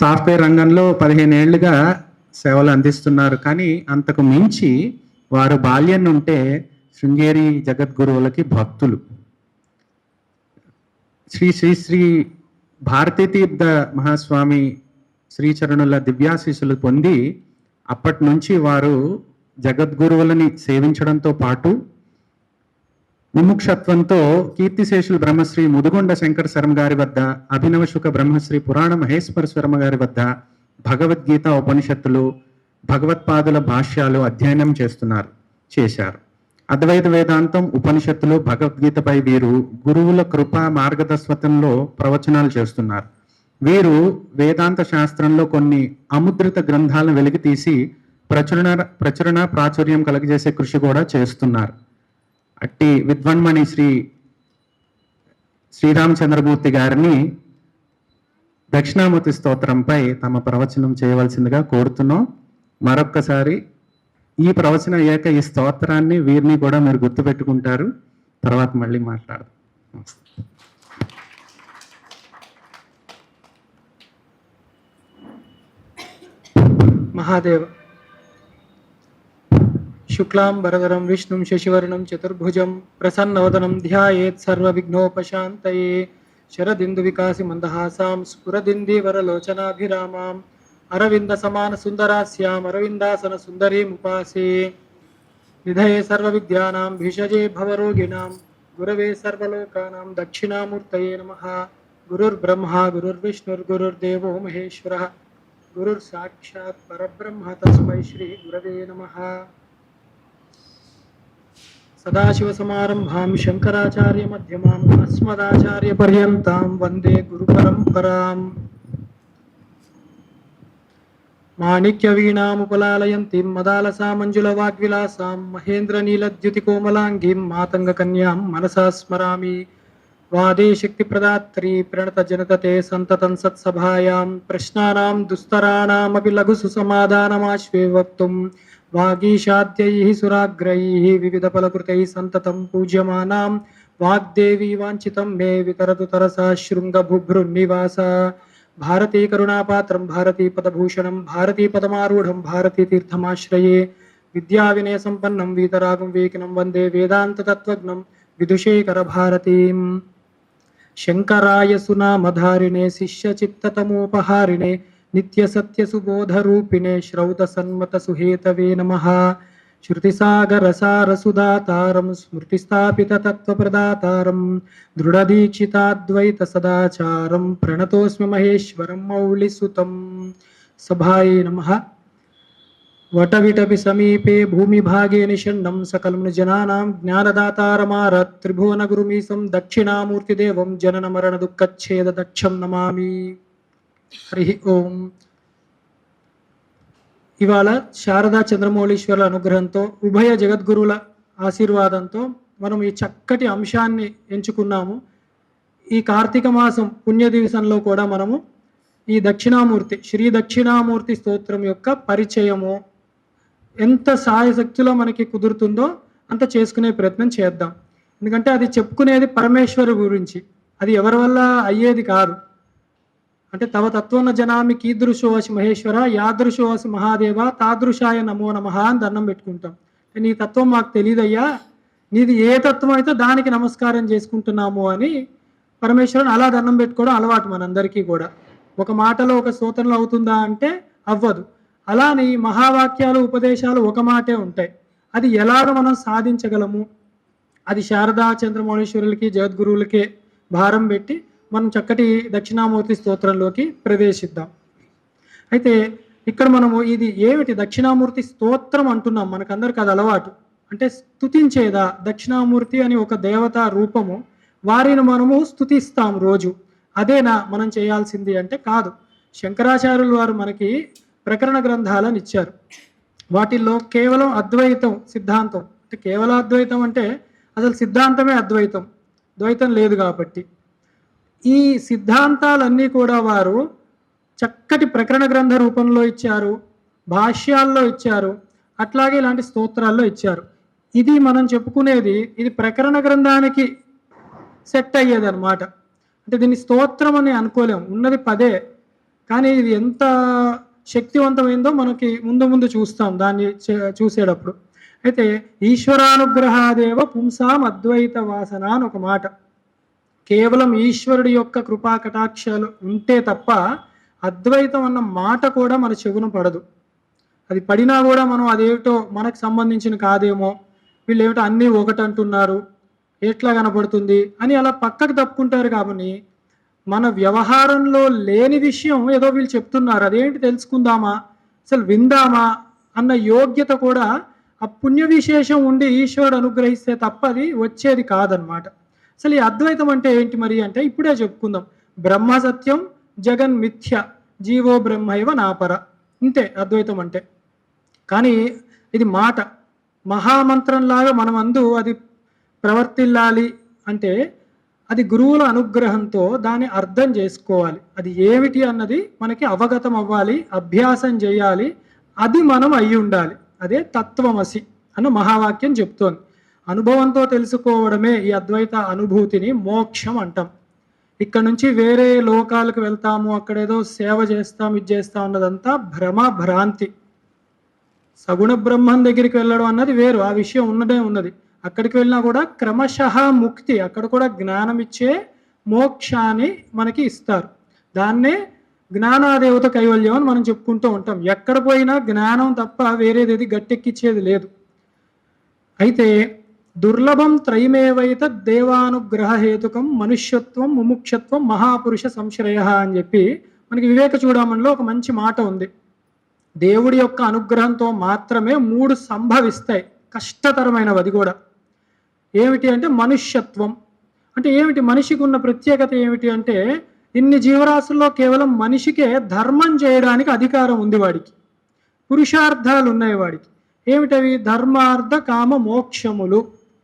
Software రంగంలో పదిహేను ఏళ్ళుగా సేవలు అందిస్తున్నారు. కానీ అంతకు మించి వారు బాల్యం నుంటే శృంగేరి జగద్గురువులకి భక్తులు. శ్రీ శ్రీ శ్రీ భారతీ తీర్థ మహాస్వామి శ్రీచరణుల దివ్యాశీసులు పొంది అప్పటి నుంచి వారు జగద్గురువులని సేవించడంతో పాటు ముముక్షత్వంతో కీర్తిశేషులు బ్రహ్మశ్రీ ముదుగొండ శంకర శర్మ గారి వద్ద అభినవ శుక బ్రహ్మశ్రీ పురాణ మహేశ్వర శర్మ గారి వద్ద భగవద్గీత ఉపనిషత్తులు భగవత్పాదుల భాష్యాలు అధ్యయనం చేస్తున్నారు చేశారు. అద్వైత వేదాంతం ఉపనిషత్తులు భగవద్గీతపై వీరు గురువుల కృప మార్గదర్శకత్వంలో ప్రవచనాలు చేస్తున్నారు. వీరు వేదాంత శాస్త్రంలో కొన్ని అముద్రిత గ్రంథాలను వెలికి తీసి ప్రచురణ ప్రచురణ ప్రాచుర్యం కలగజేసే కృషి కూడా చేస్తున్నారు. అట్టి విద్వన్మణి శ్రీ శ్రీరామచంద్రమూర్తి గారిని దక్షిణామూర్తి స్తోత్రంపై తమ ప్రవచనం చేయవలసిందిగా కోరుతున్నాం. మరొక్కసారి ఈ ప్రవచనం అయ్యాక ఈ స్తోత్రాన్ని వీరిని కూడా మీరు గుర్తుపెట్టుకుంటారు. తర్వాత మళ్ళీ మాట్లాడదాం. మహాదేవ్ మహాదేవ शुक्लां, वरदरं, विष्णुं, शशिवर्णं, चतुर्भुजं, प्रसन्नवदनं ध्यायेत् सर्वविघ्नोपशान्तये। शरदिन्दुविकासि मन्दहासां स्फुरदिन्दिवरलोचनाभिरामाम् अरविन्दसमानसुन्दरास्याम्, अरविन्दासनसुन्दरीमुपासे। निधये सर्वविद्यानां, भिषजे भवरोगिणां, गुरवे सर्वलोकानां, दक्षिणामूर्तये नमः। गुरुर्ब्रह्मा, गुरुर्विष्णुर्गुरुर्देवो महेश्वरः। गुरुर्साक्षात् परब्रह्म तस्मै श्रीगुरवे नमः। సాక్షాత్ పరబ్రహ్మ తస్మై శ్రీ గురవే నమ సదాశివసమారంభాం శంకరాచార్య మధ్యమాం అస్మదాచార్య పర్యంతాం వందే గురు పరంపరాం మాణిక్య వీణాముపలాలయంతిం మదాలసా మంజుల వాగ్విలాసాం మహేంద్ర वागीशाद्यैः सुराग्रैः विविधफलकृतैः सन्ततं पूज्यमानां वाग्देवी वाञ्छितं मे वितरतु तरसा शृङ्गभुभ्रुन्निवास। भारती करुणापात्रं, भारती पदभूषणं, भारती विद्याविनयसम्पन्नं वीतरागं वीकिनं, वंदे वेदान्ततत्त्वज्ञं विदुषेकरभारतीम्। शङ्कराय सुनामधारिणे, शिष्यचित्ततमोपहारिणे नित्य सत्य सुबोध रूपिणे श्रौत नित्यसत्यसुबोधरूपिणे श्रौतसन्मतसुहेतवे नमः। श्रुतिसागरसारसुदातारं स्मृतिस्थापिततत्त्वप्रदातारं दृढदीक्षिताद्वैतसदाचारं प्रणतोऽस्मि महेश्वरं मौलिसुतं। सभाये नमः। वटविटपि समीपे भूमि भागे निषण्णं सकलं जनानां ज्ञानदातारमार त्रिभुवनगुरुमीशं दक्षिणामूर्तिदेवं जननमरणदुःखच्छेददक्षं नमामि। హరి ఓం ఇవాళ శారదా చంద్రమౌళీశ్వరుల అనుగ్రహంతో ఉభయ జగద్గురువుల ఆశీర్వాదంతో మనం ఈ చక్కటి అంశాన్ని ఎంచుకున్నాము. ఈ కార్తీక మాసం పుణ్య దివసంలో కూడా మనము ఈ దక్షిణామూర్తి శ్రీ దక్షిణామూర్తి స్తోత్రం యొక్క పరిచయము ఎంత సాయశక్తిలో మనకి కుదురుతుందో అంత చేసుకునే ప్రయత్నం చేద్దాం. ఎందుకంటే అది చెప్పుకునేది పరమేశ్వరు గురించి అది ఎవరి వల్ల అయ్యేది కాదు. అంటే తవ తత్వన్న జనామి కీదృశోవసి మహేశ్వర యాదృశోవసి మహాదేవ తాదృశాయ నమో నమ అని దండం పెట్టుకుంటాం. నీ తత్వం మాకు తెలియదయ్యా నీది ఏ తత్వం అయితే దానికి నమస్కారం చేసుకుంటున్నాము అని పరమేశ్వరుని అలా దండం పెట్టుకోవడం అలవాటు మనందరికీ కూడా. ఒక మాటలో ఒక స్తోత్రంలో అవుతుందా అంటే అవ్వదు. అలానే మహావాక్యాలు ఉపదేశాలు ఒక మాటే ఉంటాయి. అది ఎలాగ మనం సాధించగలము? అది శారదా చంద్రమౌళేశ్వరులకి జగద్గురువులకే భారం పెట్టి మనం చక్కటి దక్షిణామూర్తి స్తోత్రంలోకి ప్రవేశిద్దాం. అయితే ఇక్కడ మనము ఇది ఏమిటి? దక్షిణామూర్తి స్తోత్రం అంటున్నాం. మనకందరికి అది అలవాటు. అంటే స్తుతించేదా? దక్షిణామూర్తి అని ఒక దేవతా రూపము. వారిని మనము స్తుతిస్తాం రోజు. అదేనా మనం చేయాల్సింది అంటే కాదు. శంకరాచార్యులు వారు మనకి ప్రకరణ గ్రంథాలను ఇచ్చారు. వాటిల్లో కేవలం అద్వైతం సిద్ధాంతం. అంటే కేవలం అద్వైతం అంటే అసలు సిద్ధాంతమే అద్వైతం. ద్వైతం లేదు కాబట్టి. ఈ సిద్ధాంతాలన్నీ కూడా వారు చక్కటి ప్రకరణ గ్రంథ రూపంలో ఇచ్చారు భాష్యాల్లో ఇచ్చారు అట్లాగే ఇలాంటి స్తోత్రాల్లో ఇచ్చారు. ఇది మనం చెప్పుకునేది ఇది ప్రకరణ గ్రంథానికి సెట్ అయ్యేది అనమాట అంటే దీన్ని స్తోత్రం అని అనుకోలేం ఉన్నది పదే. కానీ ఇది ఎంత శక్తివంతమైందో మనకి ముందు ముందు చూస్తాం దాన్ని చే- చూసేటప్పుడు. అయితే ఈశ్వరానుగ్రహాదేవ పుంసాం అద్వైత వాసన అని ఒక మాట. కేవలం ఈశ్వరుడి యొక్క కృపా కటాక్షాలు ఉంటే తప్ప అద్వైతం అన్న మాట కూడా మన చెవున పడదు. అది పడినా కూడా మనం అదేమిటో మనకు సంబంధించిన కాదేమో వీళ్ళు ఏమిటో అన్నీ ఒకటి అంటున్నారు ఎట్లా కనపడుతుంది అని అలా పక్కకు తప్పుకుంటారు కాబట్టి మన వ్యవహారంలో లేని విషయం ఏదో వీళ్ళు చెప్తున్నారు. అదేంటి తెలుసుకుందామా? అసలు విందామా? అన్న యోగ్యత కూడా ఆ పుణ్య విశేషం ఉండి ఈశ్వరుడు అనుగ్రహిస్తే తప్ప అది వచ్చేది కాదనమాట అసలు ఈ అద్వైతం అంటే ఏంటి మరి అంటే ఇప్పుడే చెప్పుకుందాం. బ్రహ్మ సత్యం జగన్ మిథ్య జీవో బ్రహ్మైవ నాపర. ఇంతే అద్వైతం అంటే. కానీ ఇది మాట. మహామంత్రంలాగా మనం అందు అది ప్రవర్తిల్లాలి అంటే అది గురువుల అనుగ్రహంతో దాన్ని అర్థం చేసుకోవాలి. అది ఏమిటి అన్నది మనకి అవగతం అవ్వాలి అభ్యాసం చేయాలి అది మనం అయి ఉండాలి అదే తత్వమసి అన్న మహావాక్యం చెప్తోంది. అనుభవంతో తెలుసుకోవడమే ఈ అద్వైత అనుభూతిని మోక్షం అంటాం. ఇక్కడ నుంచి వేరే లోకాలకు వెళ్తాము అక్కడేదో సేవ చేస్తాం ఇది చేస్తాం అన్నదంతా భ్రమ భ్రాంతి. సగుణ బ్రహ్మం దగ్గరికి వెళ్ళడం అన్నది వేరు ఆ విషయం ఉన్నదే ఉన్నది. అక్కడికి వెళ్ళినా కూడా క్రమశః ముక్తి అక్కడ కూడా జ్ఞానం ఇచ్చే మోక్షాన్ని మనకి ఇస్తారు. దాన్నే జ్ఞానాదేవత కైవల్యం అని మనం చెప్పుకుంటూ ఉంటాం. ఎక్కడ పోయినా జ్ఞానం తప్ప వేరేది గట్టెక్కిచ్చేది లేదు. అయితే దుర్లభం త్రయమేవైత దేవానుగ్రహ హేతుకం మనుష్యత్వం ముముక్షత్వం మహాపురుష సంశ్రయ అని చెప్పి మనకి వివేక చూడమనిలో ఒక మంచి మాట ఉంది. దేవుడి యొక్క అనుగ్రహంతో మాత్రమే మూడు సంభవిస్తాయి. కష్టతరమైనవి అది కూడా. ఏమిటి అంటే మనుష్యత్వం. అంటే ఏమిటి? మనిషికి ఉన్న ప్రత్యేకత ఏమిటి అంటే ఇన్ని జీవరాశుల్లో కేవలం మనిషికే ధర్మం చేయడానికి అధికారం ఉంది వాడికి. పురుషార్థాలు ఉన్నాయి వాడికి. ఏమిటవి? ధర్మార్థ కామ మోక్షములు.